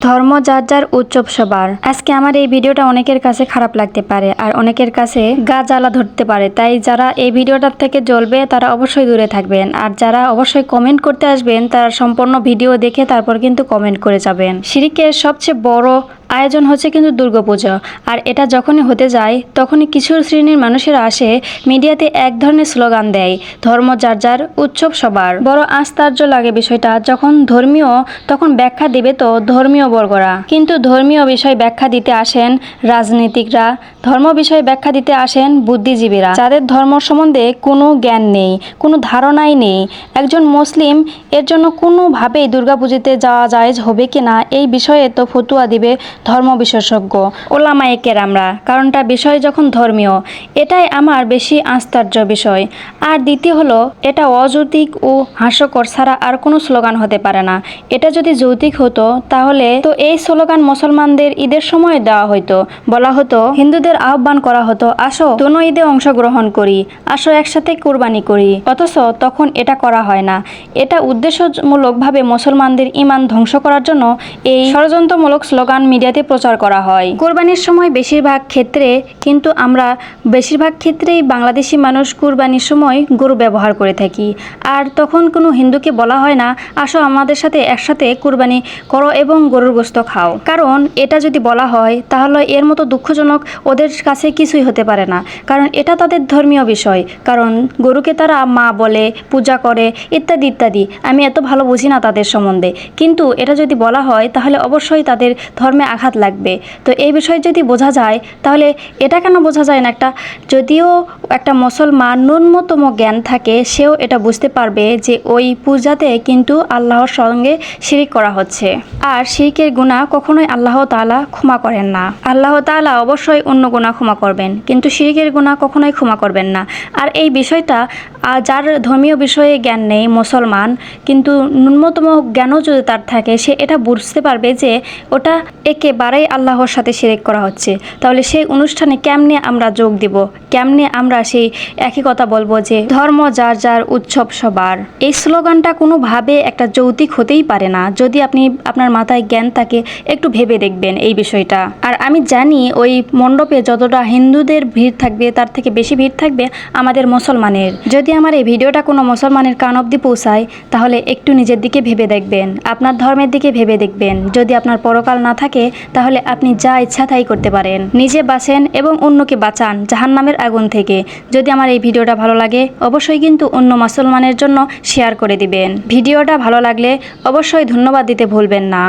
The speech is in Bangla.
ধর্ম যার যার উৎসব সবার। আজকে আমার এই ভিডিওটা অনেকের কাছে খারাপ লাগতে পারে আর অনেকের কাছে গা জ্বালা ধরতে পারে। তাই যারা এই ভিডিওটার থেকে জ্বলবে, তারা অবশ্যই দূরে থাকবেন। আর যারা অবশ্যই কমেন্ট করতে আসবেন, তারা সম্পূর্ণ ভিডিও দেখে তারপর কিন্তু কমেন্ট করে যাবেন। শিরিকের সবচেয়ে বড় আয়োজন হচ্ছে কিন্তু দুর্গাপূজা। আর এটা যখনই হতে যায়, তখনই কিছু শ্রেণির মানুষেরা আসে মিডিয়াতে এক ধরনের স্লোগান দেয়, ধর্ম যার যার উৎসব সবার। বড় আশ্চর্য লাগে বিষয়টা, যখন ধর্মীয় তখন ব্যাখ্যা দেবে তো ধর্মীয় বর্গরা। কিন্তু ধর্মীয় বিষয় ব্যাখ্যা দিতে আসেন রাজনীতিকরা, ধর্ম বিষয়ে ব্যাখ্যা দিতে আসেন বুদ্ধিজীবীরা। যাদের ধর্ম সম্বন্ধে কোনো জ্ঞান নেই, কোনো ধারণাই নেই, একজন মুসলিম এর জন্য কোনোভাবেই দুর্গাপুজোতে যাওয়া যায় হবে কি না এই বিষয়ে তো ফতুয়া দিবে ধর্ম বিশেষজ্ঞ, ওলামায়ে কেরামরা। কারণটা বিষয় যখন ধর্মীয়, এটাই আমার বেশি আশ্চর্য বিষয়। আর দ্বিতীয় হলো, এটা অযৌতিক ও হাস্যকর ছাড়া আর কোনো স্লোগান হতে পারে না। এটা যদি যৌতিক হতো, তাহলে তো এই স্লোগান মুসলমানদের ঈদের সময় দেওয়া হতো বলা হতো, হিন্দুদের আহ্বান করা হতো, আসো, দোনো ঈদে অংশগ্রহণ করি, আসো একসাথে কোরবানি করি। অথচ তখন এটা করা হয় না। এটা উদ্দেশ্যমূলকভাবে মুসলমানদের ইমান ধ্বংস করার জন্য এই ষড়যন্ত্রমূলক স্লোগান মিডিয়াতে প্রচার করা হয়। কোরবানির সময় বেশিরভাগ ক্ষেত্রে কিন্তু আমরা বেশিরভাগ ক্ষেত্রেই বাংলাদেশি মানুষ কোরবানির সময় গরু ব্যবহার করে থাকি। আর তখন কোনো হিন্দুকে বলা হয় না, আসো আমাদের সাথে একসাথে কোরবানি করো এবং গরুর গোস্ত খাও। কারণ এটা যদি বলা হয়, তাহলে এর মতো দুঃখজনক ওদের কাছে কিছুই হতে পারে না। কারণ এটা তাদের ধর্মীয় বিষয়। কারণ গরুকে তারা মা বলে, পূজা করে, ইত্যাদি ইত্যাদি। আমি এত ভালো বুঝি না তাদের সম্বন্ধে। কিন্তু এটা যদি বলা হয়, তাহলে অবশ্যই তাদের ধর্মে আঘাত লাগবে। তো এই বিষয়ে যদি বোঝা যায়, তাহলে এটা কেন বোঝা যায় না একটা? যদিও একটা মুসলমান ন্যূনতম জ্ঞান থাকে, সেও এটা বুঝতে পারবে যে ওই পূজাতে কিন্তু আল্লাহর সঙ্গে শিরিক করা হচ্ছে। আর শিরিকের গুণা কখনোই আল্লাহ তাআলা ক্ষমা করেন না। আল্লাহ তাআলা অবশ্যই অন্য গুণা ক্ষমা করবেন, কিন্তু শিরিকের গুণা কখনোই ক্ষমা করবেন না। আর এই বিষয়টা যার ধর্মীয় বিষয়ে জ্ঞান নেই, মুসলমান, কিন্তু ন্যূনতম জ্ঞানও যদি তার থাকে, সে এটা বুঝতে পারবে যে ওটা একেবারেই আল্লাহর সাথে শিরিক করা হচ্ছে। তাহলে সেই অনুষ্ঠানে কেমনে আমরা যোগ দিব? কেমনে আমরা সেই একই কথা বলব যে ধর্ম যার যার উৎসব সবার? এই স্লোগানটা কোনোভাবে একটা যৌতিক হতেই পারে না। যদি আপনি আপনার মাথায় জ্ঞান থাকে, একটু ভেবে দেখবেন এই বিষয়টা। আর আমি জানি ওই মণ্ডপে যতটা হিন্দুদের ভিড় থাকবে, তার থেকে বেশি ভিড় থাকবে আমাদের মুসলমানের। যদি আমার এই ভিডিওটা কোনো মুসলমানের কান অব্দি পৌঁছায়, তাহলে একটু নিজের দিকে ভেবে দেখবেন, আপনার ধর্মের দিকে ভেবে দেখবেন। যদি আপনার পরকাল না থাকে, তাহলে আপনি যা ইচ্ছা তাই করতে পারেন। নিজে বাঁচেন এবং অন্যকে বাঁচান জাহান্নামের আগুন থেকে। যদি আমার এই ভিডিওটা ভালো লাগে, অবশ্যই কিন্তু অন্য মুসলমানের জন্য শেয়ার করে দিবেন। ভিডিওটা ভালো লাগলে অবশ্যই ধন্যবাদ দিতে ভুলবেন না।